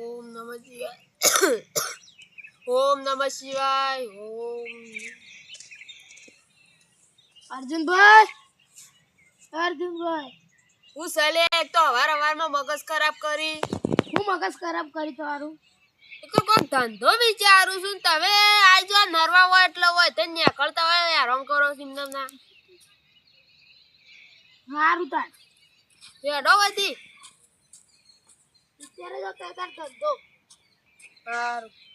ઓમ નમઃ શિવાય. ઓમ નમઃ શિવાય ઓમ અર્જુનભાઈ અર્જુનભાઈ. હું સલે એક તો અવાર હવારમાં મગજ ખરાબ કરી. હું મગજ ખરાબ કરી તમારું? એક તો કોઈક ધંધો વિચારું છું ને તમે આઈ જો નરવા હોય એટલે હોય તો નીકળતા હોય હેરાન કરો છો ના સારું તાર. હેડો હતી અત્યારે કઈ તાર ધંધો.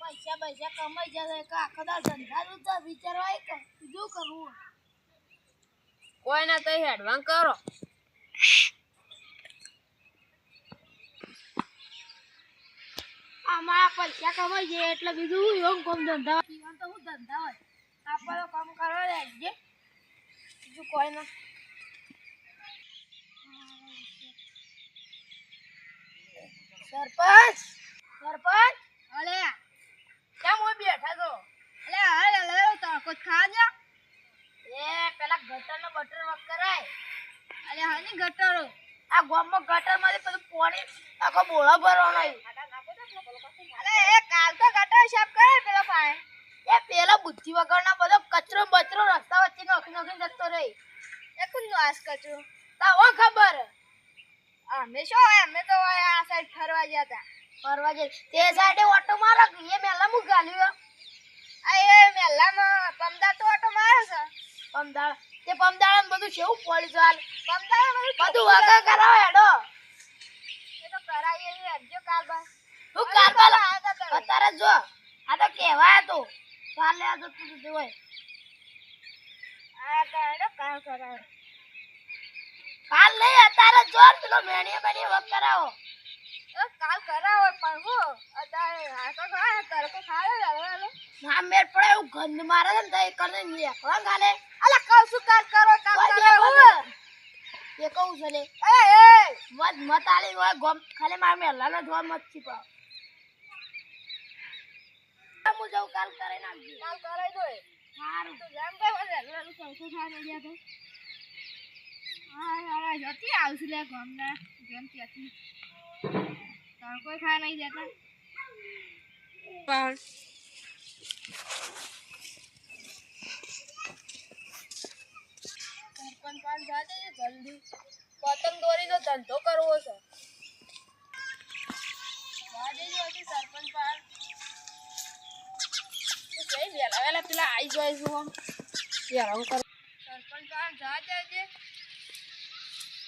પૈસા પૈસા કમાઈ જશે કે આખો દાર ધંધા તો વિચારવાય કે બીજું કરવું. કોઈ ના તો હેડવાન કરો. આમાં પૈસા કમાઈ જાય એટલે બીજું હું એમ કોમ ધંધા તો હું ધંધા હોય? આપણે કામ કરવા લાગજે. બીજું કોઈ ના. સરપંચ સરપંચ, અલે. કેમ હોય બેઠા છો? અલે, હાલ લે તડકો ખા જા એ, પેલા ગટર નો બટર વર્ક કરાય. અલે હાની ગટરો. આ ગામમાં ગટરમાંથી પેલું પાણી, આખો બોળો ભરવાનો અલે, એ, કાલ તો ગટર સાફ કરે પેલો ભાઈ. એ, પેલા બુદ્ધિ વગરના બધો કચરો બચરો રસ્તા વચ્ચે નોખી નોખી જતો રહી. એ, કોણ નો આસ કચરો? તાવો ખબર? અમે શું હોય? અમે તો આ સાઈડ ફરવા ગયા હતા ફરવા ગયા. તે સાઈડે ઓટો મારો એ મેલા મુ ગાલ્યો આ એ મેલામાં પમદાર તો ઓટો મારે છે. પમદાર તે બધું કેવું પડ્યું છે હાલ. પમદાર બધું કરાવો હેડો. એ તો કરાઈએ છે હરજો કાલ બા હું કાલ બા અત્યારે જો આ તો કહેવાય તો. કાલે આ તો તું જોય આ તો હેડો કાલ કરાવો. કાલ નહીં અત્યારે જોર પેલો મેણીએ મેણીએ વક કરાવો. કાલ કરાવો પણ હું અત્યારે તડકો ખાયો હવે ના મેર પડે ગંધ મારે છે ને તો એ કરને નીકળવા ગાલે અલા કહું છું કાલ કરો કામ કરો એ કહું છે લે. એ એ. મત મત આલી હોય ગોમ ખાલી માર મેલા ના જોવા મત છી પાવ હું જાઉં કાલ કરાઈ નાખજો. કાલ કરાઈ દો સારું. તો જેમ કે મને લાલું સારું રહ્યા તો હા હા જતી આવશે લે ગામના જેમ ત્યાંથી. તાર કોઈ ખા નહીં જતા પણ. સરપંચ પાન જાતે જલ્દી. પતંગ દોરીનો ધંધો કરવો છે. સરપંચ જઈ વેલા વેલા પેલા આવી જાય છે આમ સરપંચ જાતે જ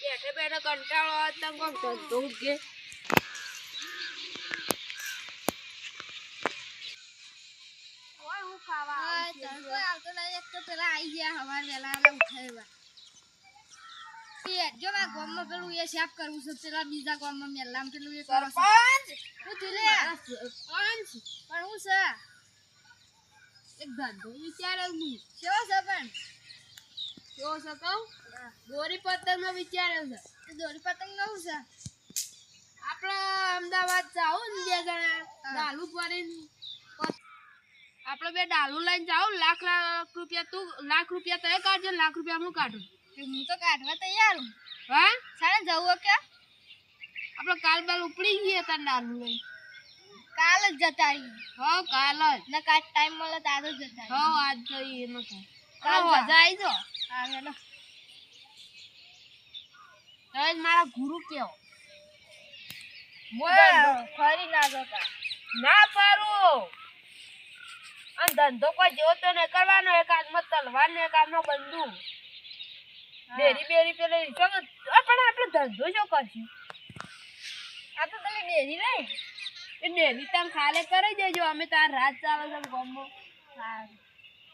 બેઠે બેઠે કંટાળો કોમ ધંધો જો મારા ગામમાં પેલું એ સાફ કરવું છે પેલા બીજા ગામમાં મેલામ પેલું એ કરો છે. હું તું લે. સરપંચ પણ હું છે. એક ધંધો વિચારે હું. કેવો છે પણ? કેવો છે કહું દોરી પતંગ નો વિચારે છે. દોરી પતંગ નવું છે? આપણે અમદાવાદ જાવ ને બે જણા. ડાલુ ભરીને. આપણે બે ડાલુ લઈને જાવ લાખ લાખ રૂપિયા તું લાખ રૂપિયા તમે કાઢજો લાખ રૂપિયા હું કાઢું? હું તો કાઢવા તૈયાર હું. હા? સારા જવું કે? આપણે કાલ બાલ ઉપડી ગઈએ તાર ડાલુ લઈ કાલ જ જતા રહીએ હો કાલ જ. ને કાલ ટાઈમ મળે તો જ જતા હો આજ જઈએ એમાં કાલ મજા આવી જો હેલો. મારા ગુરુ કેવો. ફરી ના જતા. ના ફરું અને ધંધો કોઈ જેવો તો નહીં કરવાનો એક હાથમાં તલવાર ને એક હાથમાં બંદૂક ડેરી બેરી પેલે પણ આપણે ધંધો જો કરશું. આ તો તમે ડેરી નહીં. એ ડેરી તમે ખાલે કરી દેજો અમે તાર રાત ચાલે છે ગામમાં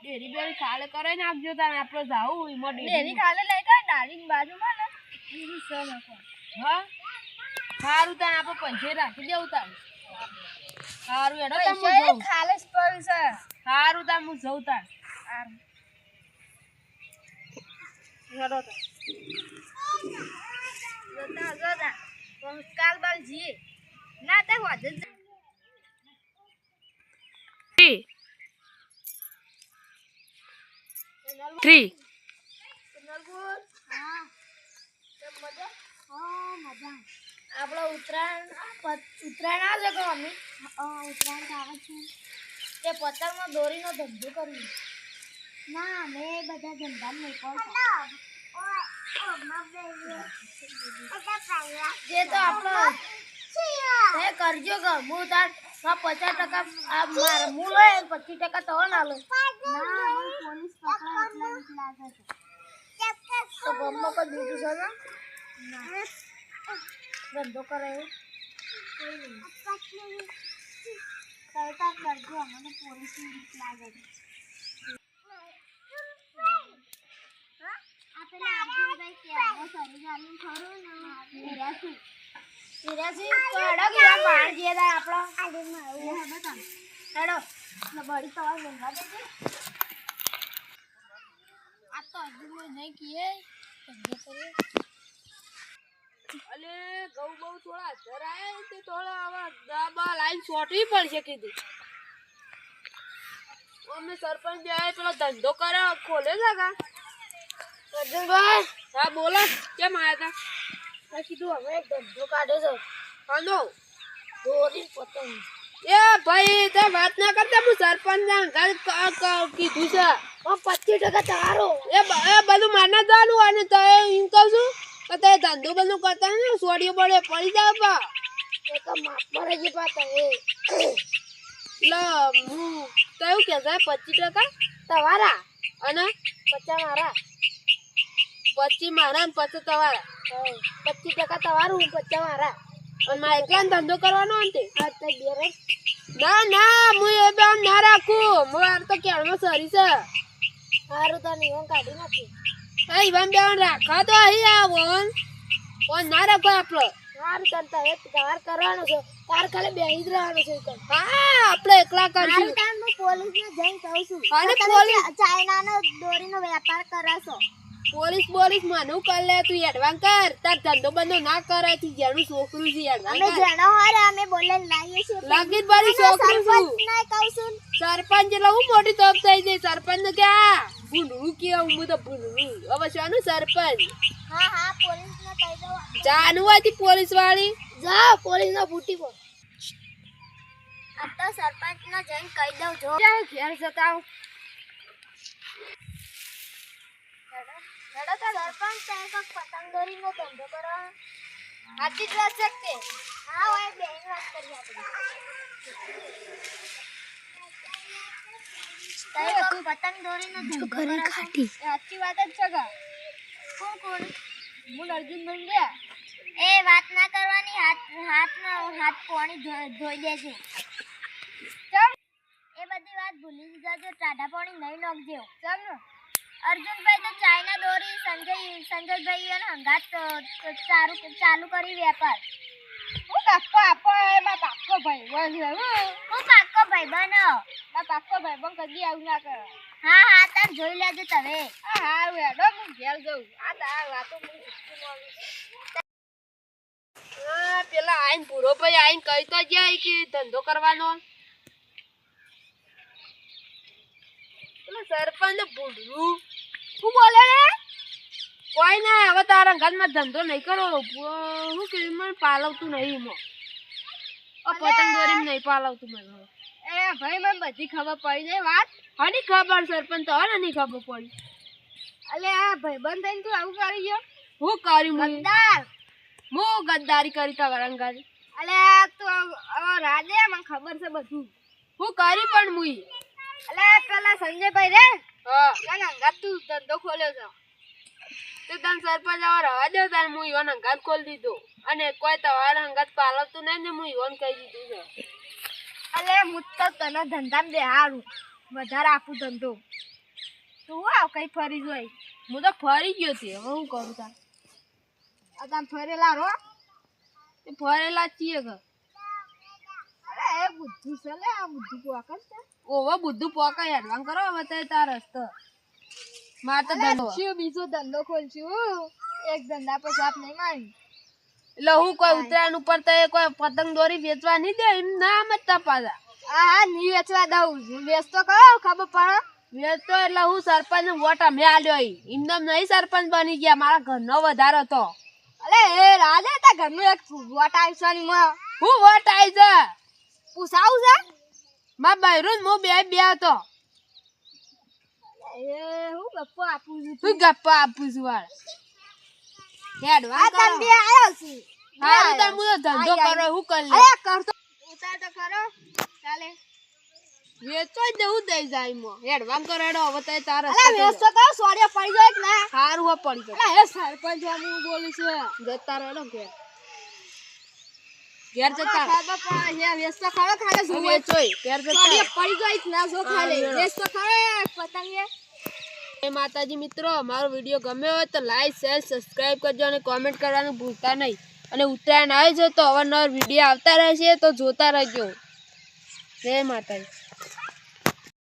ડેરી બેરી ખાલે કરાવી નાખજો તારે આપણે જાવું એમાં ડેરી કાલે લઈ જાય ડાળી બાજુમાં ને બીજું સો નાખો હા? સારું તારે આપણે પૈસા રાખી દેવું તારે. સારું એડો તમે હું પૈસા જઉં ખાલે જ છે. સારું તાર હું જઉં તાર. સારું. હેડો તાર. જતા જતા. કાલ બાલ જી ના તે હોજ જ થ્રી થ્રી નલગુર હા મજા આપણો ઉત્તરાયણ ઉત્તરાયણ આવે કે મમ્મી? ઉત્તરાયણ તો આવે છે. તે પતંગમાં દોરીનો ધંધો કર્યો ના અમે બધા ધંધા મેં જે તો આપણો તે કરજો કે હું તાર પચાસ ટકા આ મારે હું લે પચીસ ટકા તો ના લો છે ધંધો કરે કરતા કરજો અમને પોલીસ લાગે ને. કે આ બહાર આપણો. હેડો ને તો આ તો નહીં કીએ. અલે ઘઉં બહુ થોડા ધરાય તે થોડા હવે દાબા લાઈન છોટવી પડશે કીધું અમે સરપંચ આયા પેલો ધંધો કરે ખોલે અર્જુનભાઈ. હા બોલો કેમ આયા મેં કીધું હવે ધંધો કાઢ્યો છે. હાનો દોરી પતંગ. એ ભાઈ તે વાત ના કરતા હું સરપંચ ના ક- કીધું છે. પચીસ ટકા તારો. એ બધું માના જવાનું અને તો એમ કહું છું કે તે ધંધો બધું કરતા ને સોડિયો પડે પડી જાય પા એ તો માપમાં રહી પાતા એ. લ હું એવું કે છે પચીસ ટકા. તમારા? અને? પચાસ મારા. પચીસ મારા ને પચીસ તમારા. પચીસ ટકા તમારું પચાસ મારા અને મારે એકલા ધંધો કરવાનો આ તો. ના ના હું એ બે ના રાખું. મારે તો કેળમાં સરી છે. સારું તો નિયમ કાઢી નાખી. હા ઈવન બેન રાખા તો અહીં આવો ઓન ના રાખો આપણો સારું તને તો હવે તમારે કરવાનું છે. તાર ખાલી બેહી જ રહેવાનું છે હા આપણે એકલા કરશું. કામ ને જઈને કહું છું. અને પોલીસ ચાઇનાનો દોરીનો વેપાર કરાશો પોલીસ પોલીસ માનું કર લે તું એડવાન કર. તાર ધંધો બંધો ના કરે તું જેનું છોકરું છે એડવાન અમે જણો હોય અમે બોલે લાવીએ છે લાગી બારી છોકરું છું. સરપંચને કહું છું. સરપંચ એટલે હું મોટી તોપ થઈ જઈ સરપંચ કે આ ભૂંડરું કે હું તો ભૂંડરું. હવે શાનું સરપંચ? હા હા પોલીસને કહી દો. જાનું હતી પોલીસ વાળી જા પોલીસ ના ફૂટી પો આ તો સરપંચને જઈને કહી દઉં જો. ઘેર જતા આવું? હેડો તો સરપંચ કોક પતંગ દોરીનો ધંધો કરો. આજી જ વાત છે હા ઓય બેન વાત કરી આપણે. પતંગ દોરીનો ધંધો કરો. ખાટી. સાચી વાત જ છે કોણ કોણ? હું અર્જુન બન ગયા? એ વાત ના કરવાની હાથ હાથમાં હાથ પોણી ધોઈ દેજો ચમ એ બધી વાત ભૂલી જજો ટાઢા પાણી નહીં નાખજો. ચમ. અર્જુનભાઈ તો ચાઇના દોરી સંજય સંજયભાઈ અને હંગાત ચાલુ ચાલુ કરી વેપાર. હું પાક્કો આપો એમાં પાક્કો ભાઈ બન હું. હું પાક્કો ભાઈ બનો ના પાક્કો ભાઈ બન કદી આવું ના કરો. હા હા તાર જોઈ લેજો તમે. આ હા હેડો હું ઘેર જઉં. આ તાર વાતો હું હા પેલા આઈને પૂરો ભાઈ આઈને કહી તો જાય કે ધંધો કરવાનો. પેલા સરપંચ ભૂંડરું. શું બોલે રે? કોઈ ના હવે તારા ઘરમાં ધંધો નહીં કરો. હું કે મને પાલવતું નહીં મો પતંગ દોરી નહીં પાલવતું મને એ ભાઈ મને બધી ખબર પડી જાય વાત. હની ખબર સરપંચ તો હને નહીં ખબર પડી. અલે આ ભાઈબંધ થઈને તું આવું કરી ગયો? હું કર્યું ગદ્દાર. હું ગદ્દારી કરી તમારા અંગારી અલે તું હવે રાજે મને ખબર છે બધું. હું કરી પણ મુઈ. અલે પેલા સંજયભાઈ રે? તું ધંધો ખોલ્યો છો. તે તને સરપંચ આવા રવા દો તાર હું યોન અંગાત ખોલી દીધો. અને કોઈ તમારે અંગાત પાલવતું નહીં ને હું ઈવન કહી દીધું છે. અલે હું તો તને ધંધામાં બેહારું વધારે આપું ધંધો. તું આવ કઈ ફરી જોઈ. હું તો ફરી ગયો તે હવે હું કરું તાર? આ તમે ફરેલા રો તે ફરેલા છીએ ઘર. બુદ્ધુ છે લે આ બુદ્ધુ પોકર છે. ઓવો બુદ્ધું પોકર હેડવાન કરો હવે તે તાર રસ્તો. માર તો ધંધો. શું બીજો ધંધો ખોલશું એક ધંધા પર સાપ નહીં મારી. એટલે હું કોઈ ઉત્તરાયણ ઉપર તો કોઈ પતંગ દોરી વેચવા નહીં દે એમ ના જ પાછા. હા નહીં વેચવા દઉં. છું વેચતો કરો ખબર પડે? વેચતો એટલે હું સરપંચ વોટ અમે આલ્યો. એમને નહીં સરપંચ બની ગયા મારા ઘરનો વધારો હતો અલે એ રાજા તા ઘરનું એક વોટ આવવાની માં હું વોટ આવી છે? પૂછાવું છે? માં બૈરું હું બે બે હતો. એ હું ગપ્પો આપું છું તું? ગપ્પા આપું છું વાળ. હેડવા આ તમે બે આયો છે. હારું તાર હું ધંધો. કરો હું કરી અરે કરતો ઉતાર તો ખરો. ચાલે. વેચો જ હું દઈ જાય મો. હેડવામ કરો હેડો હવે તો તારે અલે વેસ તો સોડિયો પડી જાય ના. સારું હો પડી જાય સરપંચ હું બોલું છું. જતા ઘેર જતા. રહો. ખબર પડે છે વેસ ખાલે શું વેચોય ઘેર જતા. પડી જાય ના જો ખાલે? હા, વેસ પતંગે એ માતાજી મિત્રો મારો વીડિયો ગમ્યો હોય તો લાઈક શેર સબસ્ક્રાઇબ કરજો અને કોમેન્ટ કરવાનું ભૂલતા નહીં. અને ઉત્તરાયણ આવે છે તો અવારનવાર વીડિયો આવતા રહેશે તો જોતા રહેજો. જય માતાજી.